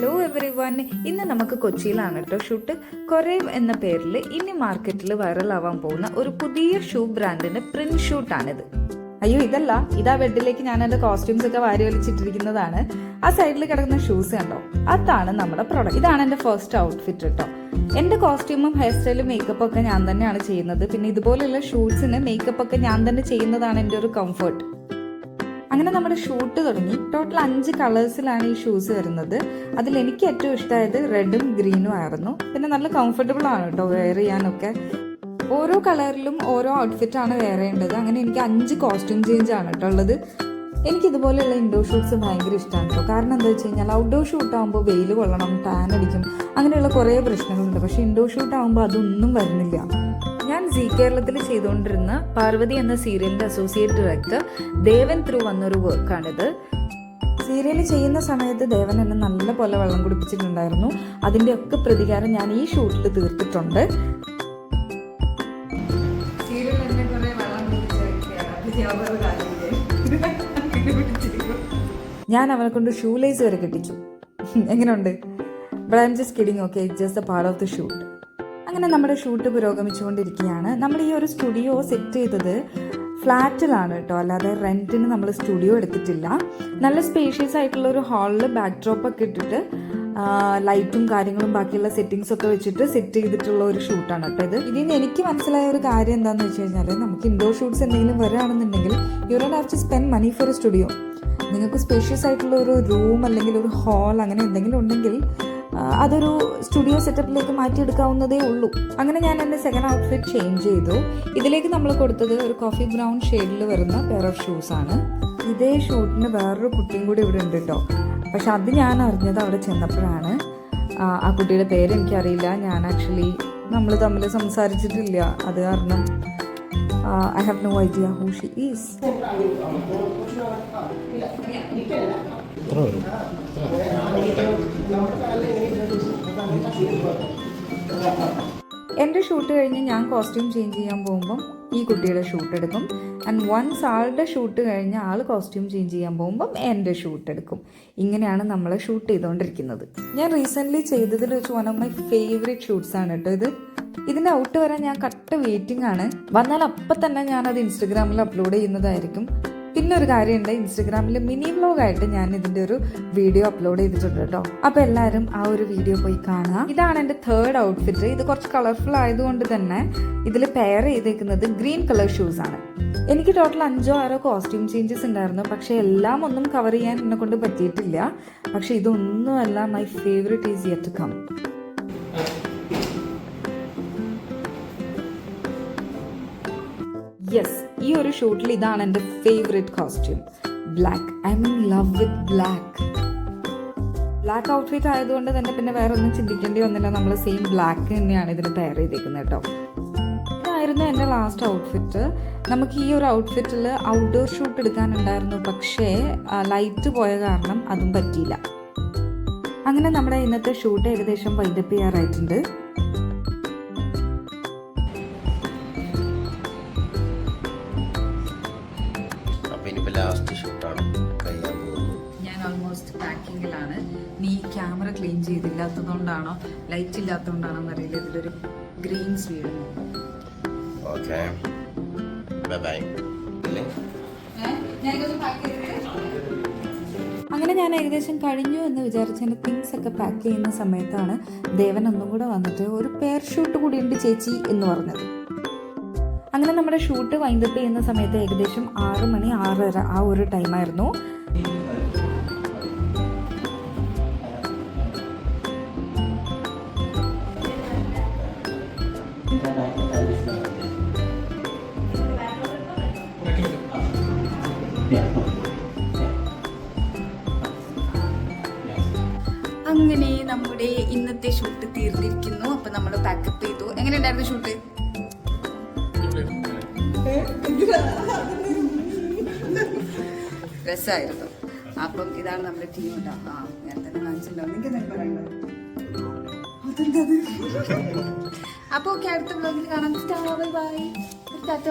Hello every one ഇന്ന് നമുക്ക് കൊച്ചിയിലാണ് കേട്ടോ ഷൂട്ട് കൊറേവ് എന്ന പേരിൽ ഇനി മാർക്കറ്റിൽ വൈറലാവാൻ പോകുന്ന ഒരു പുതിയ ഷൂ ബ്രാൻഡിന്റെ പ്രിന്റ് ഷൂട്ടാണിത് അയ്യോ ഇതല്ല. ഇതാ ബെഡിലേക്ക് ഞാൻ എന്റെ കോസ്റ്റ്യൂംസ് ഒക്കെ വാരി വലിച്ചിട്ടിരിക്കുന്നതാണ്. ആ സൈഡിൽ കിടക്കുന്ന ഷൂസ് കണ്ടോ? അതാണ് നമ്മുടെ പ്രൊഡക്റ്റ് ഇതാണ് എന്റെ ഫസ്റ്റ് ഔട്ട്ഫിറ്റ് കേട്ടോ എന്റെ കോസ്റ്റ്യൂമും ഹെയർ സ്റ്റൈലും മേക്കപ്പ് ഒക്കെ ഞാൻ തന്നെയാണ് ചെയ്യുന്നത്. പിന്നെ ഇതുപോലെയുള്ള ഷൂട്ട്സിന് മേക്കപ്പ് ഒക്കെ ഞാൻ തന്നെ ചെയ്യുന്നതാണ് എന്റെ ഒരു കംഫർട്ട് അങ്ങനെ നമ്മുടെ ഷൂട്ട് തുടങ്ങി. ടോട്ടൽ അഞ്ച് കളേഴ്സിലാണ് ഈ ഷൂസ് വരുന്നത്. അതിൽ എനിക്ക് ഏറ്റവും ഇഷ്ടമായത് റെഡും ഗ്രീനും ആയിരുന്നു. പിന്നെ നല്ല കംഫർട്ടബിൾ ആണ് കേട്ടോ വെയർ ചെയ്യാനൊക്കെ. ഓരോ കളറിലും ഓരോ ഔട്ട്ഫിറ്റ് ആണ് ചെയ്യേണ്ടത്. അങ്ങനെ എനിക്ക് അഞ്ച് കോസ്റ്റ്യൂം ചേഞ്ച് ആണ് കേട്ടോ ഉള്ളത്. എനിക്ക് ഇതുപോലെയുള്ള ഇൻഡോർ ഷൂട്ട്സ് ഭയങ്കര ഇഷ്ടമാണ് കേട്ടോ. കാരണം എന്താ വെച്ച് കഴിഞ്ഞാൽ ഔട്ട്ഡോർ ഷൂട്ട് ആകുമ്പോൾ വെയിൽ കൊള്ളണം ടാൻ അടിക്കും. അങ്ങനെയുള്ള കുറേ പ്രശ്നങ്ങളുണ്ട്. പക്ഷേ ഇൻഡോർ ഷൂട്ട് ആകുമ്പോൾ അതൊന്നും വരുന്നില്ല. സി കേരളത്തിൽ ചെയ്തുകൊണ്ടിരുന്ന പാർവതി എന്ന സീരിയലിന്റെ അസോസിയേറ്റ് ഡയറക്ടർ ദേവൻ ത്രൂ വന്നൊരു വർക്കാണിത് സീരിയൽ ചെയ്യുന്ന സമയത്ത് ദേവൻ എന്നെ നല്ല പോലെ വെള്ളം കുടിപ്പിച്ചിട്ടുണ്ടായിരുന്നു. അതിന്റെ ഒക്കെ പ്രതികാരം ഞാൻ ഈ ഷൂട്ടിൽ തീർത്തിട്ടുണ്ട്. ഞാൻ അവനെ കൊണ്ട് ഷൂ ലേസ് വരെ കെട്ടിച്ചു എങ്ങനെയുണ്ട്? But I'm just kidding okay it just a part of the shoot അങ്ങനെ നമ്മുടെ ഷൂട്ട് പുരോഗമിച്ചുകൊണ്ടിരിക്കുകയാണ്. നമ്മൾ ഈ ഒരു സ്റ്റുഡിയോ സെറ്റ് ചെയ്തത് ഫ്ലാറ്റിലാണ് കേട്ടോ. അല്ലാതെ റെന്റിന് നമ്മൾ സ്റ്റുഡിയോ എടുത്തിട്ടില്ല. നല്ല സ്പേഷ്യസ് ആയിട്ടുള്ള ഒരു ഹാളിൽ ബാക്ക് ഡ്രോപ്പ് ഒക്കെ ഇട്ടിട്ട് ലൈറ്റും കാര്യങ്ങളും ബാക്കിയുള്ള സെറ്റിങ്സ് ഒക്കെ വെച്ചിട്ട് സെറ്റ് ചെയ്തിട്ടുള്ള ഒരു ഷൂട്ടാണ് കേട്ടോ ഇത്. ഇതിൽ നിന്ന് എനിക്ക് മനസ്സിലായ ഒരു കാര്യം എന്താണെന്ന് വെച്ച് കഴിഞ്ഞാൽ നമുക്ക് ഇൻഡോർ ഷൂട്ട്സ് എന്തെങ്കിലും വരികയാണെന്നുണ്ടെങ്കിൽ you don't have to spend money for studio നിങ്ങൾക്ക് സ്പേഷ്യസ് ആയിട്ടുള്ള ഒരു റൂം അല്ലെങ്കിൽ ഒരു ഹാൾ അങ്ങനെ എന്തെങ്കിലും ഉണ്ടെങ്കിൽ അതൊരു സ്റ്റുഡിയോ സെറ്റപ്പിലേക്ക് മാറ്റിയെടുക്കാവുന്നതേ ഉള്ളൂ. അങ്ങനെ ഞാൻ എന്റെ സെക്കൻഡ് ഔട്ട്ഫിറ്റ് ചേഞ്ച് ചെയ്തു. ഇതിലേക്ക് നമ്മൾ കൊടുത്തത് ഒരു കോഫി ബ്രൗൺ ഷെയ്ഡിൽ വരുന്ന പെയർ ഓഫ് ഷൂസാണ് ഇതേ ഷൂട്ടിന് വേറൊരു കുട്ടിയും കൂടി ഇവിടെ ഉണ്ട് കേട്ടോ പക്ഷെ അത് ഞാൻ അറിഞ്ഞത് അവിടെ ചെന്നപ്പോഴാണ്. ആ കുട്ടിയുടെ പേര് എനിക്കറിയില്ല ഞാൻ ആക്ച്വലി നമ്മൾ തമ്മിൽ സംസാരിച്ചിട്ടില്ല. അത് കാരണം Uh, I have no idea who she is. Oh. എന്റെ ഷൂട്ട് കഴിഞ്ഞ് ഞാൻ കോസ്റ്റ്യൂം ചേഞ്ച് ചെയ്യാൻ പോകുമ്പം ഈ കുട്ടിയുടെ ഷൂട്ട് എടുക്കും. ആൻഡ് വൺസ് ആളുടെ ഷൂട്ട് കഴിഞ്ഞ് ആൾ കോസ്റ്റ്യൂം ചേഞ്ച് ചെയ്യാൻ പോകുമ്പം എന്റെ ഷൂട്ട് എടുക്കും. ഇങ്ങനെയാണ് നമ്മൾ ഷൂട്ട് ചെയ്തുകൊണ്ടിരിക്കുന്നത് ഞാൻ റീസെന്റ്ലി ചെയ്തതിൽ വെച്ച് one of my favourite shoots ആണ് കേട്ടോ ഇത്. ഇതിന്റെ ഔട്ട് വരാൻ ഞാൻ കട്ട വെയിറ്റിംഗ് ആണ്. വന്നാൽ അപ്പം തന്നെ ഞാനത് ഇൻസ്റ്റഗ്രാമിൽ അപ്ലോഡ് ചെയ്യുന്നതായിരിക്കും. പിന്നെ ഒരു കാര്യമുണ്ട് ഇൻസ്റ്റഗ്രാമിൽ മിനി വ്ലോഗായിട്ട് ഞാൻ ഇതിന്റെ ഒരു വീഡിയോ അപ്ലോഡ് ചെയ്തിട്ടുണ്ട് കേട്ടോ. അപ്പൊ എല്ലാവരും ആ ഒരു വീഡിയോ പോയി കാണുക. ഇതാണ് എന്റെ തേർഡ് ഔട്ട്ഫിറ്റ് ഇത് കുറച്ച് കളർഫുൾ ആയതുകൊണ്ട് തന്നെ ഇതിൽ പെയർ ചെയ്തേക്കുന്നത് ഗ്രീൻ കളർ ഷൂസ് ആണ്. എനിക്ക് ടോട്ടൽ അഞ്ചോ ആറോ കോസ്റ്റ്യൂം ചേഞ്ചസ് ഉണ്ടായിരുന്നു. പക്ഷെ എല്ലാം ഒന്നും കവർ ചെയ്യാൻ എന്നെ കൊണ്ട് പറ്റിയിട്ടില്ല. പക്ഷെ ഇതൊന്നുമല്ല my favourite is yet come yes ഈ ഒരു ഷൂട്ടിൽ ഇതാണ് എന്റെ favourite costume black I mean love with black black outfit ആയതുകൊണ്ട് തന്നെ പിന്നെ വേറെ ഒന്നും ചിന്തിക്കേണ്ടി വന്നില്ല. നമ്മൾ സെയിം ബ്ലാക്ക് തന്നെയാണ് ഇതിന് പെയർ ചെയ്തേക്കുന്നത് കേട്ടോ. ഇതായിരുന്നു എന്റെ ലാസ്റ്റ് ഔട്ട്ഫിറ്റ് നമുക്ക് ഈ ഒരു ഔട്ട്ഫിറ്റിൽ ഔട്ട്ഡോർ ഷൂട്ട് എടുക്കാനുണ്ടായിരുന്നു. പക്ഷേ ലൈറ്റ് പോയ കാരണം അതും പറ്റിയില്ല. അങ്ങനെ നമ്മുടെ ഇന്നത്തെ ഷൂട്ട് ഏകദേശം വൈൻഡപ്പ് ചെയ്യാറായിട്ടുണ്ട്. ഓൾമോസ്റ്റ് നീ ക്യാമറ ക്ലീൻ ചെയ്തില്ലാത്തതുകൊണ്ടാണോ? ലൈറ്റ് ഇല്ലാത്തതുകൊണ്ടാണോ എന്നറിയില്ല ഇതിലൊരു green suede okay. Bye bye അങ്ങനെ ഞാൻ ഏകദേശം കഴിഞ്ഞു എന്ന് വിചാരിച്ച എന്റെ തിങ്സ് ഒക്കെ പാക്ക് ചെയ്യുന്ന സമയത്താണ് ദേവൻ ഒന്നും കൂടെ വന്നിട്ട് ഒരു പേർ ഷൂട്ട് കൂടി ഉണ്ട് ചേച്ചി എന്ന് പറഞ്ഞത്. അങ്ങനെ നമ്മുടെ ഷൂട്ട് വൈൻഡപ്പ് ചെയ്യുന്ന സമയത്ത് ഏകദേശം ആറ് മണി ആറര ആ ഒരു ടൈമായിരുന്നു അങ്ങനെ നമ്മുടെ ഇന്നത്തെ ഷൂട്ട് തീർന്നിരിക്കുന്നു. അപ്പൊ നമ്മൾ പാക്കപ്പ് ചെയ്തു. എങ്ങനെ ഉണ്ടായിരുന്നു ഷൂട്ട് രസമായിരുന്നു അപ്പം ഇതാണ് നമ്മുടെ ടീം കേട്ടോ ആ തന്നെ കാണിച്ചിട്ടുണ്ടാവും നിങ്ങൾക്ക് എന്തെങ്കിലും പറയണ്ടോ അതെന്തത് അപ്പൊ ഓക്കെ അടുത്ത ബ്ലോഗിൽ കാണാം. Bye bye Tata